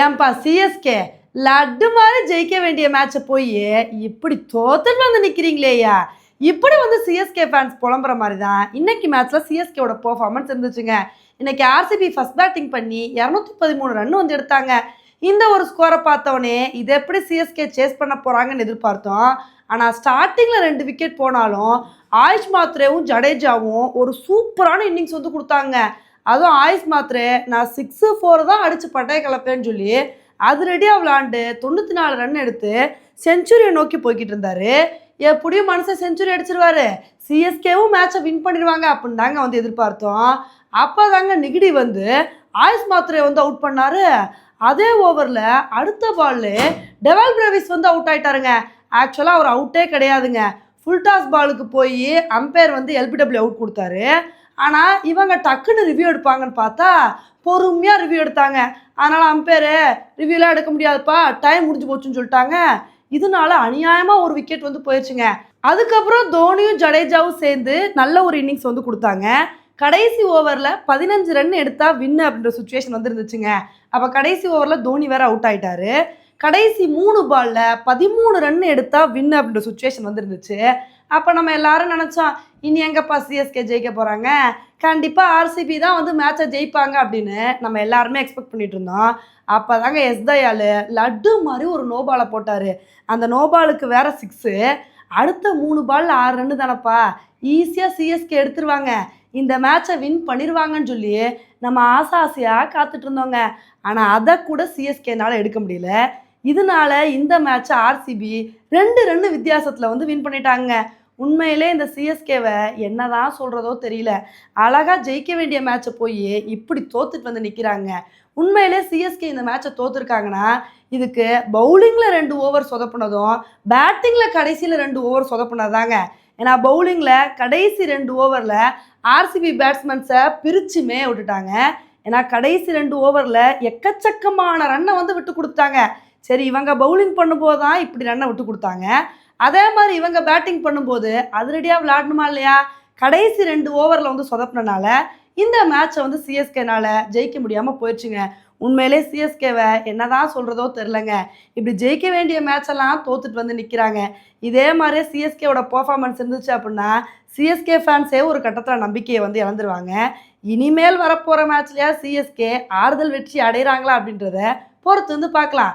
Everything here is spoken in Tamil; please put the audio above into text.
ஏன்பா சிஎஸ்கே லட்டு மாதிரி ஜெயிக்க வேண்டிய மேட்சை போய் இப்படி தோத்துட்டு வந்து நிற்கிறீங்களேயா இப்படி வந்து சிஎஸ்கே ஃபேன்ஸ் புலம்புற மாதிரி தான் இன்னைக்கு மேட்ச்சில் சிஎஸ்கேவோட பெர்ஃபார்மன்ஸ் இருந்துச்சுங்க. இன்னைக்கு ஆர்சிபி ஃபர்ஸ்ட் பேட்டிங் பண்ணி இரநூத்தி பதிமூணு ரன் வந்து எடுத்தாங்க. இந்த ஒரு ஸ்கோரை பார்த்தோன்னே இது எப்படி சிஎஸ்கே சேஸ் பண்ண போகிறாங்கன்னு எதிர்பார்த்தோம். ஆனால் ஸ்டார்டிங்கில் ரெண்டு விக்கெட் போனாலும் ஆயுஷ் மாத்ரேவும் ஜடேஜாவும் ஒரு சூப்பரான இன்னிங்ஸ் வந்து கொடுத்தாங்க. அதுவும் ஆயுஷ் மாத்ரே நான் சிக்ஸு ஃபோர் தான் அடித்து பட்டைய கலப்பேன்னு சொல்லி அதிரடியாக விளாண்டு தொண்ணூற்றி நாலு ரன் எடுத்து செஞ்சுரியை நோக்கி போய்கிட்டு இருந்தார். எப்படியும் மனுஷன் செஞ்சுரி அடிச்சிருவாரு. சிஎஸ்கேவும் மேட்சை வின் பண்ணிடுவாங்க அப்படின்னு தாங்க வந்து எதிர்பார்த்தோம். அப்போ தாங்க நிகிடி வந்து ஆயுஷ் மாத்ரே வந்து அவுட் பண்ணாரு. அதே ஓவரில் அடுத்த பால்ல டெவல் பிரவிஸ் வந்து அவுட் ஆகிட்டாருங்க ஆக்சுவலாக அவர் அவுட்டே கிடையாதுங்க. ஃபுல் டாஸ் பாலுக்கு போய் அம்பையர் வந்து எல்பிடபிள்யூ அவுட் கொடுத்தாரு. ஆனால் இவங்க டக்குன்னு ரிவ்யூ எடுப்பாங்கன்னு பார்த்தா பொறுமையாக ரிவ்யூ எடுத்தாங்க. அதனால் அம்பேரு ரிவ்யூலாம் எடுக்க முடியாதுப்பா டைம் முடிஞ்சு போச்சுன்னு சொல்லிட்டாங்க. இதனால அநியாயமாக ஒரு விக்கெட் வந்து போயிடுச்சுங்க அதுக்கப்புறம் தோனியும் ஜடேஜாவும் சேர்ந்து நல்ல ஒரு இன்னிங்ஸ் வந்து கொடுத்தாங்க. கடைசி ஓவரில் பதினஞ்சு ரன் எடுத்தால் வின்னு அப்படின்ற சுச்சுவேஷன் வந்து இருந்துச்சுங்க அப்போ கடைசி ஓவரில் தோனி வேற அவுட் ஆயிட்டாரு. கடைசி மூணு பாலில் பதிமூணு ரன் எடுத்தால் வின்னு அப்படின்ற சுச்சுவேஷன் வந்துருந்துச்சு. அப்போ நம்ம எல்லாரும் நினச்சோம் இனி எங்கப்பா சிஎஸ்கே ஜெயிக்க போகிறாங்க கண்டிப்பாக ஆர்சிபி தான் வந்து மேட்சை ஜெயிப்பாங்க அப்படின்னு நம்ம எல்லாருமே எக்ஸ்பெக்ட் பண்ணிட்டு இருந்தோம். அப்போ தாங்க எஸ் தயாலு லட்டு மாதிரி ஒரு நோபாலை போட்டார். அந்த நோபாலுக்கு வேற சிக்ஸு அடுத்த மூணு பால் ஆறு ரன்னு தானப்பா. ஈஸியாக சிஎஸ்கே எடுத்துருவாங்க. இந்த மேட்சை வின் பண்ணிடுவாங்கன்னு சொல்லி நம்ம ஆசை ஆசையாக காத்துட்டு இருந்தோங்க. ஆனால் அதை கூட சிஎஸ்கேனால் எடுக்க முடியல. இதனால இந்த மேட்சை ஆர்சிபி ரெண்டு ரெண்டு வித்தியாசத்தில் வந்து வின் பண்ணிட்டாங்க. உண்மையிலே இந்த சிஎஸ்கேவை என்னதான் சொல்கிறதோ தெரியல. அழகாக ஜெயிக்க வேண்டிய மேட்சை போய் இப்படி தோத்துட்டு வந்து நிற்கிறாங்க உண்மையிலே சிஎஸ்கே இந்த மேட்சை தோத்துருக்காங்கன்னா இதுக்கு பவுலிங்கில் ரெண்டு ஓவர் சொதப்புனதும் பேட்டிங்கில் கடைசியில் ரெண்டு ஓவர் சொதப்புனதாங்க ஏன்னா பவுலிங்கில் கடைசி ரெண்டு ஓவரில் ஆர்சிபி பேட்ஸ்மேன்ஸை பிரிச்சுமே விட்டுட்டாங்க. ஏன்னா கடைசி ரெண்டு ஓவரில் எக்கச்சக்கமான ரன்னை வந்து விட்டு கொடுத்தாங்க சரி இவங்க பவுலிங் பண்ணும்போது தான் இப்படி ரன்னை விட்டு கொடுத்தாங்க. அதே மாதிரி இவங்க பேட்டிங் பண்ணும்போது அதிரடியாக விளையாடணுமா இல்லையா? கடைசி ரெண்டு ஓவரில் வந்து சொதப்பினால இந்த மேட்சை வந்து சிஎஸ்கேனால ஜெயிக்க முடியாமல் போயிடுச்சுங்க. உண்மையிலே சிஎஸ்கேவை என்னதான் சொல்கிறதோ தெரிலங்க இப்படி ஜெயிக்க வேண்டிய மேட்செல்லாம் தோத்துட்டு வந்து நிற்கிறாங்க இதே மாதிரியே சிஎஸ்கேவோட பர்ஃபார்மன்ஸ் இருந்துச்சு அப்படின்னா சிஎஸ்கே ஃபேன்ஸே ஒரு கட்டத்தில் நம்பிக்கையை வந்து இழந்துருவாங்க. இனிமேல் வரப்போகிற மேட்ச்லையா சிஎஸ்கே ஆறுதல் வெற்றி அடைகிறாங்களா அப்படின்றத பொறுத்து வந்து பார்க்கலாம்.